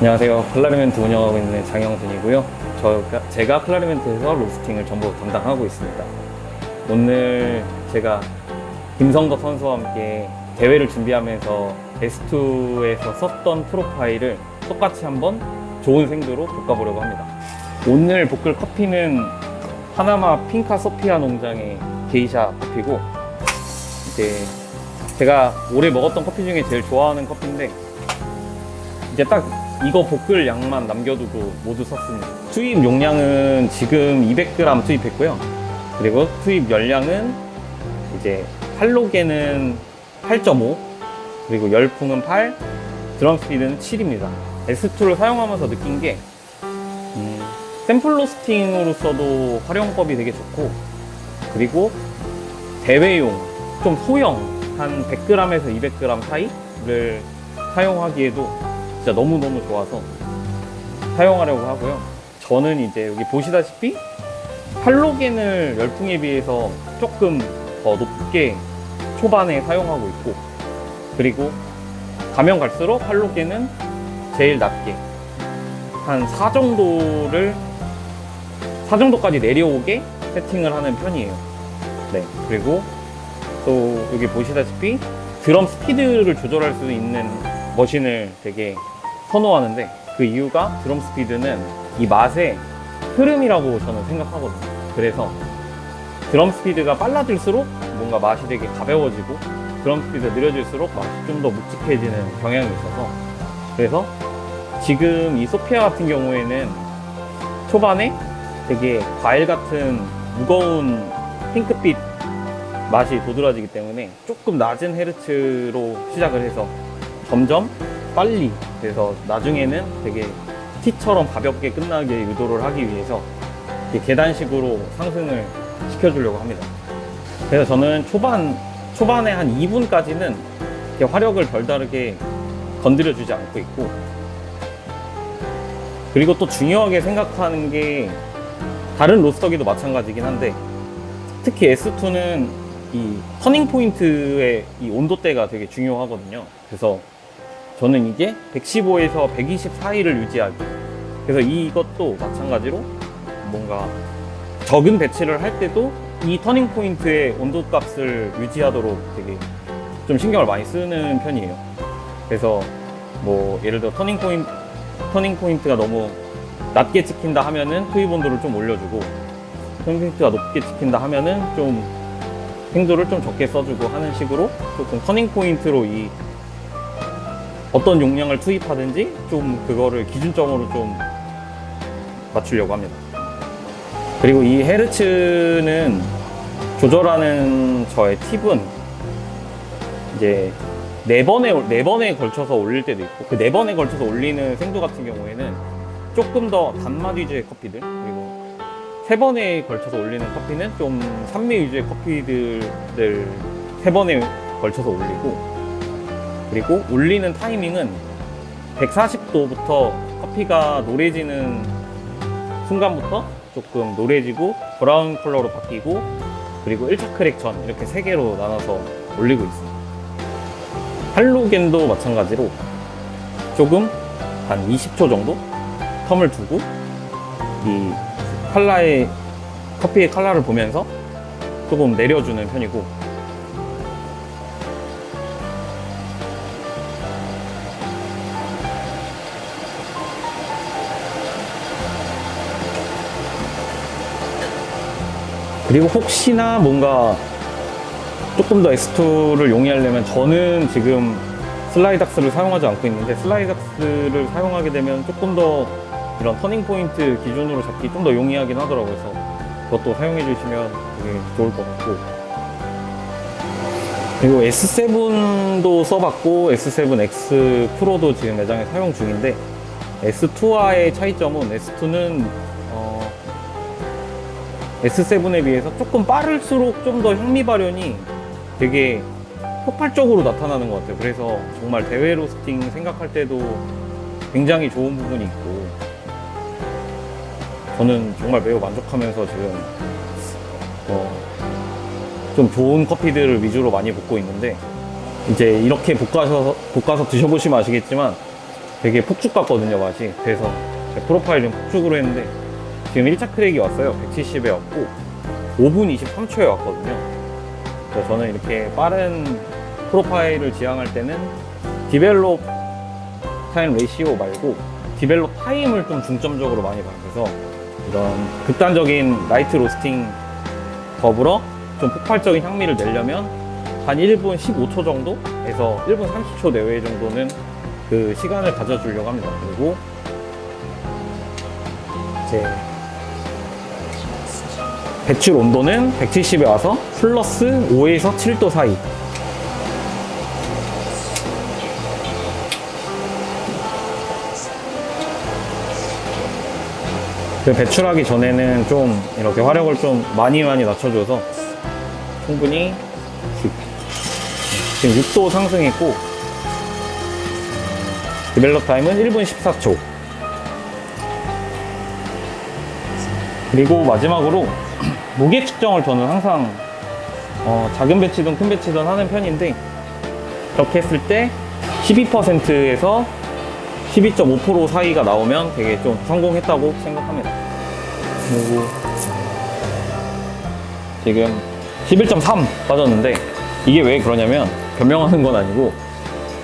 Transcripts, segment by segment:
안녕하세요. 클라리멘트 운영하고 있는 장영준이고요. 저, 제가 클라리멘트에서 로스팅을 전부 담당하고 있습니다. 오늘 제가 김성덕 선수와 함께 대회를 준비하면서 S2에서 썼던 프로파일을 똑같이 한번 좋은 생두로 볶아보려고 합니다. 오늘 볶을 커피는 파나마 핑카 소피아 농장의 게이샤 커피고 이제 제가 올해 먹었던 커피 중에 제일 좋아하는 커피인데 이제 딱 이거 볶을 양만 남겨두고 모두 썼습니다. 투입 용량은 지금 200g 투입했고요. 그리고 투입 열량은 이제 할로겐은 8.5 그리고 열풍은 8 드럼 스피드는 7입니다. S2를 사용하면서 느낀 게 음, 샘플 로스팅으로서도 활용법이 되게 좋고 그리고 대회용 좀 소형 한 100g에서 200g 사이를 사용하기에도 진짜 너무너무 좋아서 사용하려고 하고요. 저는 이제 여기 보시다시피 할로겐을 열풍에 비해서 조금 더 높게 초반에 사용하고 있고 그리고 가면 갈수록 할로겐은 제일 낮게 한 4 정도를 4 정도까지 내려오게 세팅을 하는 편이에요. 네. 그리고 또 여기 보시다시피 드럼 스피드를 조절할 수 있는 머신을 되게 선호하는데 그 이유가 드럼 스피드는 이 맛의 흐름이라고 저는 생각하거든요. 그래서 드럼 스피드가 빨라질수록 뭔가 맛이 되게 가벼워지고 드럼 스피드가 느려질수록 맛이 좀 더 묵직해지는 경향이 있어서 그래서 지금 이 소피아 같은 경우에는 초반에 되게 과일 같은 무거운 핑크빛 맛이 도드라지기 때문에 조금 낮은 헤르츠로 시작을 해서 점점 빨리 그래서 나중에는 되게 티처럼 가볍게 끝나게 유도를 하기 위해서 계단식으로 상승을 시켜주려고 합니다. 그래서 저는 초반 초반에 한 2분까지는 화력을 별다르게 건드려 주지 않고 있고 그리고 또 중요하게 생각하는 게 다른 로스터기도 마찬가지긴 한데 특히 S2는 이 터닝 포인트의 이 온도대가 되게 중요하거든요. 그래서 저는 이게 115에서 120 사이를 유지하기. 그래서 이것도 마찬가지로 뭔가 적은 배치를 할 때도 이 터닝 포인트의 온도 값을 유지하도록 되게 좀 신경을 많이 쓰는 편이에요. 그래서 뭐 예를 들어 터닝 포인트 터닝 포인트가 너무 낮게 찍힌다 하면은 투입 온도를 좀 올려주고 터닝 포인트가 높게 찍힌다 하면은 좀 행도를 좀 적게 써주고 하는 식으로 조금 터닝 포인트로 이 어떤 용량을 투입하든지 좀 그거를 기준점으로 좀 맞추려고 합니다. 그리고 이 헤르츠는 조절하는 저의 팁은 이제 네 번에 네 번에 걸쳐서 올릴 때도 있고 그 네 번에 걸쳐서 올리는 생도 같은 경우에는 조금 더 단맛 위주의 커피들 그리고 세 번에 걸쳐서 올리는 커피는 좀 산미 위주의 커피들을 세 번에 걸쳐서 올리고 그리고 올리는 타이밍은 140도부터 커피가 노래지는 순간부터 조금 노래지고 브라운 컬러로 바뀌고 그리고 1차 크랙 전 이렇게 세 개로 나눠서 올리고 있습니다. 할로겐도 마찬가지로 조금 한 20초 정도 텀을 두고 이 칼라의 커피의 칼라를 보면서 조금 내려주는 편이고 그리고 혹시나 뭔가 조금 더 S2를 용이하려면 저는 지금 슬라이닥스를 사용하지 않고 있는데 슬라이닥스를 사용하게 되면 조금 더 이런 터닝 포인트 기준으로 잡기 좀 더 용이하긴 하더라고요. 그래서 그것도 사용해 주시면 되게 좋을 것 같고 그리고 S7도 써봤고 S7X 프로도 지금 매장에 사용 중인데 S2와의 차이점은 S2는 어, S7에 비해서 조금 빠를수록 좀 더 향미 발현이 되게 폭발적으로 나타나는 것 같아요. 그래서 정말 대회 로스팅 생각할 때도 굉장히 좋은 부분이 있고 저는 정말 매우 만족하면서 지금 어, 좀 좋은 커피들을 위주로 많이 볶고 있는데 이제 이렇게 볶아서 볶아서 드셔보시면 아시겠지만 되게 폭죽 같거든요, 맛이. 그래서 제 프로파일 좀 폭죽으로 했는데 지금 1차 크랙이 왔어요. 170에 왔고 5분 23초에 왔거든요. 그래서 저는 이렇게 빠른 프로파일을 지향할 때는 디벨롭 타임 레이시오 말고 디벨롭 타임을 좀 중점적으로 많이 봐서 이런 극단적인 라이트 로스팅 더불어 좀 폭발적인 향미를 내려면 한 1분 15초 정도에서 1분 30초 내외 정도는 그 시간을 가져주려고 합니다. 그리고 이제 배출 온도는 170에 와서 플러스 5에서 7도 사이. 그 배출하기 전에는 좀 이렇게 화력을 좀 많이 많이 낮춰줘서 충분히 지금 6도 상승했고 디벨롭 타임은 1분 14초 그리고 마지막으로 무게 측정을 저는 항상 어, 작은 배치든 큰 배치든 하는 편인데 그렇게 했을 때 12%에서 12.5% 사이가 나오면 되게 좀 성공했다고 생각합니다. 그리고 지금 11.3 빠졌는데 이게 왜 그러냐면 변명하는 건 아니고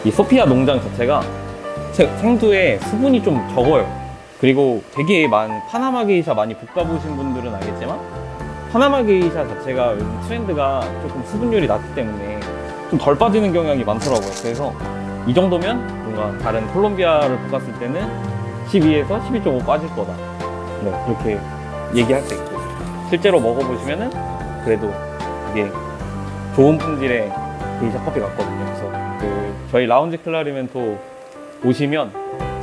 이 소피아 농장 자체가 세- 생두에 수분이 좀 적어요. 그리고 되게 많은 파나마 게이샤 많이 볶아보신 분들은 알겠지만 파나마 게이샤 자체가 요즘 트렌드가 조금 수분율이 낮기 때문에 좀 덜 빠지는 경향이 많더라고요. 그래서 이 정도면 뭔가 다른 콜롬비아를 볶았을 때는 12에서 12.5 빠질 거다. 네, 이렇게 얘기할 수 있고 실제로 먹어보시면은 그래도 이게 좋은 품질의 게이샤 커피 같거든요. 그래서 그 저희 라운지 클라리멘토 오시면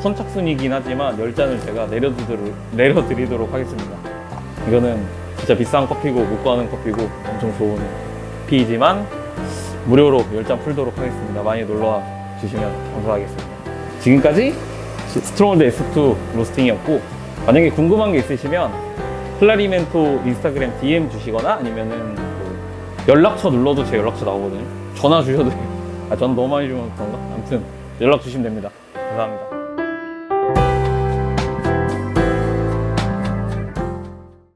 선착순이긴 하지만 10잔을 제가 내려드리도록 하겠습니다. 이거는 진짜 비싼 커피고 못 구하는 커피고 엄청 좋은 피이지만 무료로 10잔 풀도록 하겠습니다. 많이 놀러와 주시면 감사하겠습니다. 지금까지 스트롱홀드 S2 로스팅이었고 만약에 궁금한 게 있으시면 클라리멘토 인스타그램 DM 주시거나 아니면은 그 연락처 눌러도 제 연락처 나오거든요. 전화 주셔도 돼요. 아, 전 너무 많이 주면 그런가? 아무튼 연락 주시면 됩니다. 감사합니다.